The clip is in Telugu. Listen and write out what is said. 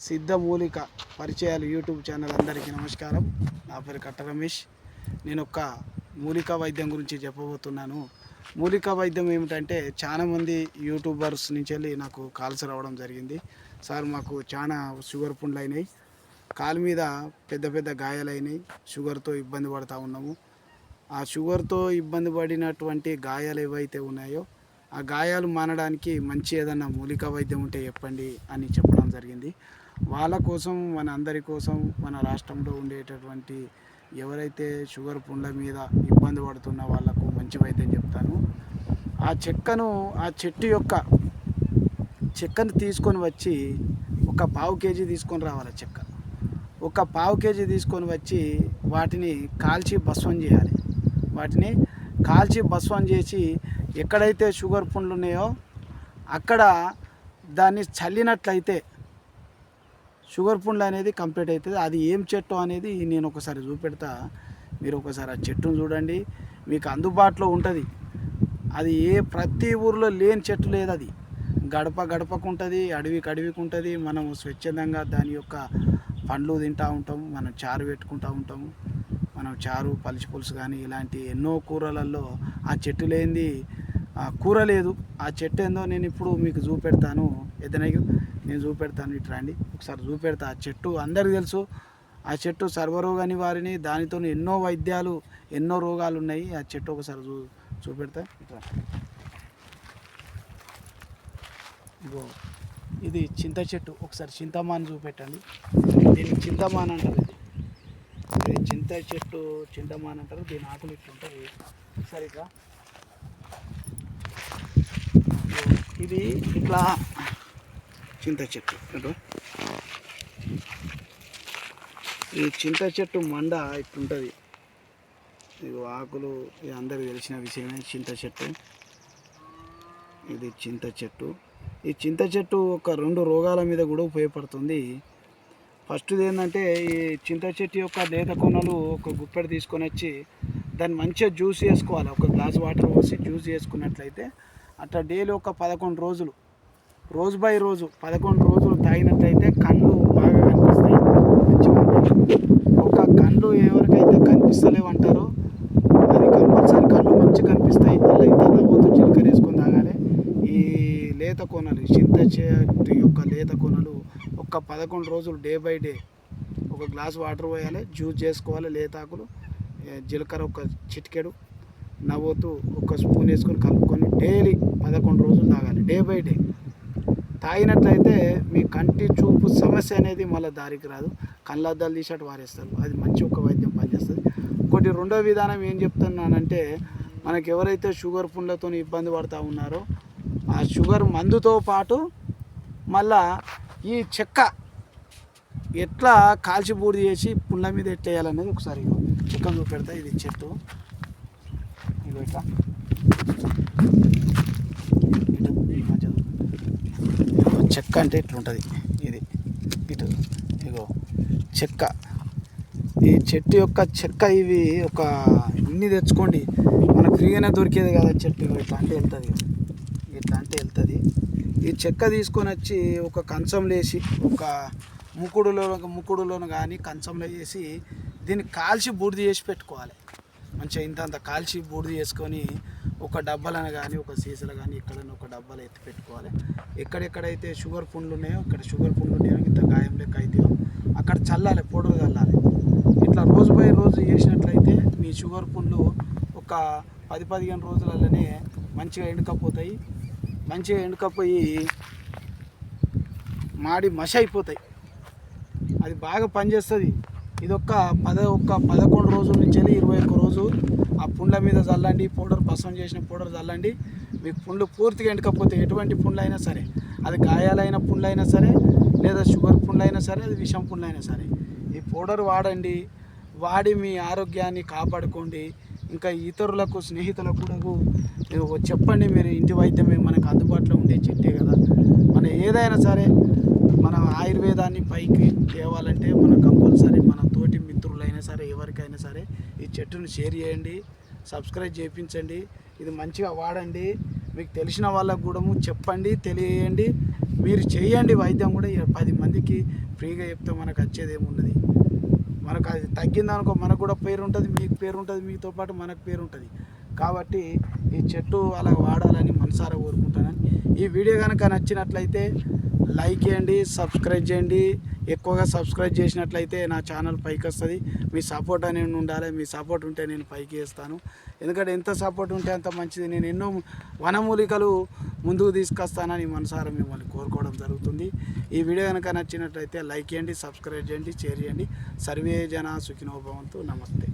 సిద్ధ మూలిక పరిచయాలు యూట్యూబ్ ఛానల్ అందరికీ నమస్కారం. నా పేరు కట్ట రమేష్. నేను ఒక మూలికా వైద్యం గురించి చెప్పబోతున్నాను. మూలికా వైద్యం ఏమిటంటే చాలామంది యూట్యూబర్స్ నుంచి వెళ్ళి నాకు కాల్స్ రావడం జరిగింది. సార్ మాకు చాలా షుగర్ పుండ్లు అయినాయి కాలు మీద పెద్ద పెద్ద గాయాలైనాయి. షుగర్తో ఇబ్బంది పడుతూ ఉన్నాము. ఆ షుగర్తో ఇబ్బంది పడినటువంటి గాయాలు ఏవైతే ఉన్నాయో ఆ గాయాలు మానడానికి మంచి ఏదన్నా మూలికా వైద్యం ఉంటే చెప్పండి అని చెప్పడం జరిగింది. వాళ్ళ కోసం మన అందరి కోసం మన రాష్ట్రంలో ఉండేటటువంటి ఎవరైతే షుగర్ పుండ్ల మీద ఇబ్బంది పడుతున్న వాళ్ళకు మంచి వైద్యం చెప్తాను. ఆ చెక్కను ఆ చెట్టు యొక్క చెక్కను తీసుకొని వచ్చి ఒక పావు కేజీ తీసుకొని రావాలి చెక్క. ఒక పావు కేజీ తీసుకొని వచ్చి వాటిని కాల్చి భస్వం చేయాలి. వాటిని కాల్చి భస్వం చేసి ఎక్కడైతే షుగర్ పుండ్లు ఉన్నాయో అక్కడ దాన్ని చల్లినట్లయితే షుగర్ పుండ్లు అనేది కంప్లీట్ అవుతుంది. అది ఏం చెట్టు అనేది నేను ఒకసారి చూపెడతా. మీరు ఒకసారి ఆ చెట్టును చూడండి. మీకు అందుబాటులో ఉంటుంది. అది ఏ ప్రతి ఊర్లో లేని చెట్టు లేదు అది. గడప గడపకు ఉంటుంది అడవికి అడవికి ఉంటుంది మనం స్వచ్ఛందంగా దాని యొక్క పండ్లు తింటూ ఉంటాము. మనం చారు పెట్టుకుంటూ ఉంటాము. మనం చారు పలిచి పులుసు కానీ ఇలాంటి ఎన్నో కూరలలో ఆ చెట్టు లేనిది కూర లేదు ఆ చెట్టు ఏందో నేను ఇప్పుడు మీకు చూపెడతాను. ఎదనగి నేను చూపెడతాను ఇటు రండి. ఒకసారి చూపెడతా. ఆ చెట్టు అందరికీ తెలుసు ఆ చెట్టు సర్వరోగ వారిని దానితో ఎన్నో వైద్యాలు ఎన్నో రోగాలు ఉన్నాయి ఆ చెట్టు ఒకసారి చూ చూపెడతా. ఇట్లా ఇగో ఇది చింత చెట్టు. ఒకసారి చింతమాన్ చూపెట్టండి. దీన్ని చింతమాన్ అంటారు ఇది. చింత చెట్టు చింతమాన్ అంటారు. దీని ఆకులు ఇట్లుంటుంది ఒకసారి ఇట్లా ఇది ఇట్లా చింత చెట్టు అటు. ఈ చింత చెట్టు మండ ఇట్లుంటుంది. ఇది ఆకులు ఇది అందరికి తెలిసిన విషయమే చింత చెట్టు. ఇది చింత చెట్టు. ఈ చింత చెట్టు ఒక రెండు రోగాల మీద కూడా ఉపయోగపడుతుంది. ఫస్ట్ది ఏంటంటే ఈ చింత చెట్టు యొక్క లేత కొనలు ఒక గుప్పెడు తీసుకొని వచ్చి దాన్ని మంచిగా జ్యూస్ చేసుకోవాలి. ఒక గ్లాస్ వాటర్ పోసి జ్యూస్ చేసుకున్నట్లయితే అట్లా డైలీ ఒక పదకొండు రోజులు రోజు బై రోజు పదకొండు రోజులు తాగినట్లయితే కళ్ళు బాగా కనిపిస్తాయి. మంచిగా ఉంటాయి ఒక కళ్ళు ఎవరికైతే కనిపిస్తలేవు అంటారో అది కంపల్సరీ కళ్ళు మంచిగా కనిపిస్తాయి. అలా అయితే నవ్వుతూ చిలకర వేసుకొని తాగాలి. ఈ లేత కోనలు చింత చెట్టు యొక్క లేత కోనలు ఒక్క పదకొండు రోజులు డే బై డే ఒక గ్లాస్ వాటర్ పోయాలి జ్యూస్ చేసుకోవాలి లేతాకులు జీలకర్ర ఒక చిటికెడు నవ్వుతూ ఒక స్పూన్ వేసుకొని కలుపుకొని డైలీ పదకొండు రోజులు తాగాలి డే బై డే. తాగినట్లయితే మీ కంటి చూపు సమస్య అనేది మళ్ళీ దారికి రాదు. కళ్ళద్దాలు తీసేట వారేస్తారు. అది మంచి ఒక వైద్యం పనిచేస్తుంది. ఇంకోటి రెండో విధానం ఏం చెప్తున్నానంటే మనకి ఎవరైతే షుగర్ పుండ్లతో ఇబ్బంది పడుతూ ఉన్నారో ఆ షుగర్ మందుతో పాటు మళ్ళా ఈ చెక్క ఎట్లా కాల్చిబూడి చేసి పుండ్ల మీద ఎట్లా వేయాలనేది ఒకసారి చెక్క చూపెడతా. ఇది చెట్టు. ఇగో ఇట్లా ఇటు చెక్క అంటే ఇట్లుంటుంది ఇది. ఇటు ఇగో చెక్క. ఈ చెట్టు యొక్క చెక్క ఇవి ఒక ఇన్ని తెచ్చుకోండి. మనకు ఫ్రీగానే దొరికేది కదా చెట్టు ఇట్లా అంటే వెళ్తుంది. ఇట్లా అంటే వెళ్తుంది. ఈ చెక్క తీసుకొని వచ్చి ఒక కంచంలో వేసి ఒక ముకుడులో ముకుడులోను కానీ కంచంలో వేసి దీన్ని కాల్చి బూడిద చేసి పెట్టుకోవాలి. మంచిగా ఇంత అంత కాల్చి బూడిద చేసుకొని ఒక డబ్బాలను కానీ ఒక సీసాలు కానీ ఎక్కడైనా ఒక డబ్బాలు ఎత్తి పెట్టుకోవాలి. ఎక్కడెక్కడైతే షుగర్ పుండ్లు ఉన్నాయో అక్కడ షుగర్ పుండ్లు ఉన్నాయో ఇంత గాయం లెక్క అయితే అక్కడ చల్లాలి పౌడర్ చల్లాలి. ఇట్లా రోజు బై రోజు చేసినట్లయితే మీ షుగర్ పుండ్లు ఒక పది పదిహేను రోజులలోనే మంచిగా ఎండుకపోతాయి. మంచిగా ఎండుకపోయి మాడి మష అయిపోతాయి. అది బాగా పనిచేస్తుంది. ఇది ఒక పద ఒక్క పదకొండు రోజుల నుంచి వెళ్ళి ఇరవై ఒక్క రోజు ఆ పుండ్ల మీద చల్లండి పౌడర్ భస్మం చేసిన పౌడర్ చల్లండి మీకు పుండ్లు పూర్తిగా ఎండకపోతే ఎటువంటి పుండ్లు అయినా సరే అది గాయాలైన పుండ్లు అయినా సరే లేదా షుగర్ పుండ్లు అయినా సరే అది విషం పుండ్లు అయినా సరే ఈ పౌడర్ వాడండి. వాడి మీ ఆరోగ్యాన్ని కాపాడుకోండి. ఇంకా ఇతరులకు స్నేహితులకు కూడా చెప్పండి. మీరు ఇంటి వైద్యమే మనకు అందుబాటులో ఉండే చెట్టే కదా. మన ఏదైనా సరే మన ఆయుర్వేదాన్ని పైకి తేవాలంటే మన కంపల్సరీ మన తోటి మిత్రులైనా సరే ఎవరికైనా సరే ఈ చెట్టును షేర్ చేయండి సబ్స్క్రైబ్ చేయించండి ఇది మంచిగా వాడండి మీకు తెలిసిన వాళ్ళకు కూడా చెప్పండి తెలియజేయండి మీరు చేయండి వైద్యం కూడా పది మందికి ఫ్రీగా చెప్తే మనకు వచ్చేది ఏమున్నది మనకు అది తగ్గిందనుకో మనకు కూడా పేరు ఉంటుంది మీకు పేరు ఉంటుంది మీతో పాటు మనకు పేరు ఉంటుంది. కాబట్టి ఈ చెట్టు అలా వాడాలని మనసారా కోరుకుంటానని ఈ వీడియో కనుక నచ్చినట్లయితే లైక్ చేయండి సబ్స్క్రైబ్ చేయండి. ఎక్కువగా సబ్స్క్రైబ్ చేసినట్లయితే నా ఛానల్ పైకి వస్తుంది. మీ సపోర్ట్ అనేది ఉండాలి. మీ సపోర్ట్ ఉంటే నేను పైకి వేస్తాను. ఎందుకంటే ఎంత సపోర్ట్ ఉంటే అంత మంచిది. నేను ఎన్నో వనమూలికలు ముందుకు తీసుకొస్తానని మనసారా మిమ్మల్ని కోరుకోవడం జరుగుతుంది. ఈ వీడియో కనుక నచ్చినట్లయితే లైక్ చేయండి సబ్స్క్రైబ్ చేయండి షేర్ చేయండి. సర్వే జన సుఖినోభవంతో నమస్తే.